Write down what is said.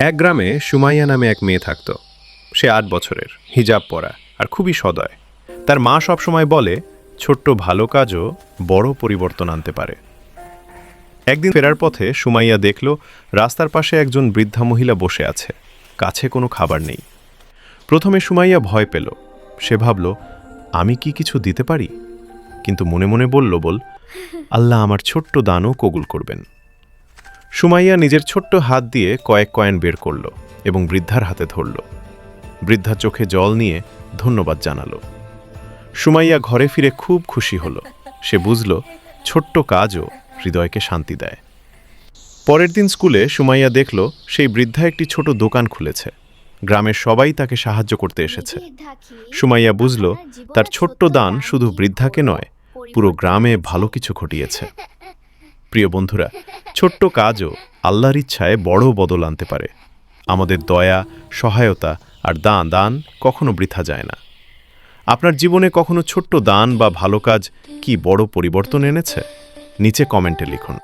এক গ্রামে সুমাইয়া নামে এক মেয়ে থাকত। সে আট বছরের, হিজাব পরা আর খুবই সদয়। তার মা সবসময় বলে, ছোট্ট ভালো কাজও বড় পরিবর্তন আনতে পারে। একদিন ফেরার পথে সুমাইয়া দেখল, রাস্তার পাশে একজন বৃদ্ধা মহিলা বসে আছে। কাছে কোনো খাবার নেই। প্রথমে সুমাইয়া ভয় পেল। সে ভাবল, আমি কি কিছু দিতে পারি? কিন্তু মনে মনে বলল, বল, আল্লাহ আমার ছোট্ট দানও কবুল করবেন। সুমাইয়া নিজের ছোট্ট হাত দিয়ে কয়েক কয়েন বের করল এবং বৃদ্ধার হাতে ধরল। বৃদ্ধা চোখে জল নিয়ে ধন্যবাদ জানালো। সুমাইয়া ঘরে ফিরে খুব খুশি হলো। সে বুঝল, ছোট্ট কাজও হৃদয়কে শান্তি দেয়। পরের দিন স্কুলে সুমাইয়া দেখল, সেই বৃদ্ধা একটি ছোট দোকান খুলেছে। গ্রামের সবাই তাকে সাহায্য করতে এসেছে। সুমাইয়া বুঝল, তার ছোট্ট দান শুধু বৃদ্ধাকে নয়, পুরো গ্রামে ভালো কিছু ঘটিয়েছে। প্রিয় বন্ধুরা, ছোট্ট কাজও আল্লাহর ইচ্ছায় বড় বদল আনতে পারে। আমাদের দয়া, সহায়তা আর দান দান কখনো বৃথা যায় না। আপনার জীবনে কখনো ছোট্ট দান বা ভালো কাজ কি বড় পরিবর্তন এনেছে? নিচে কমেন্টে লিখুন।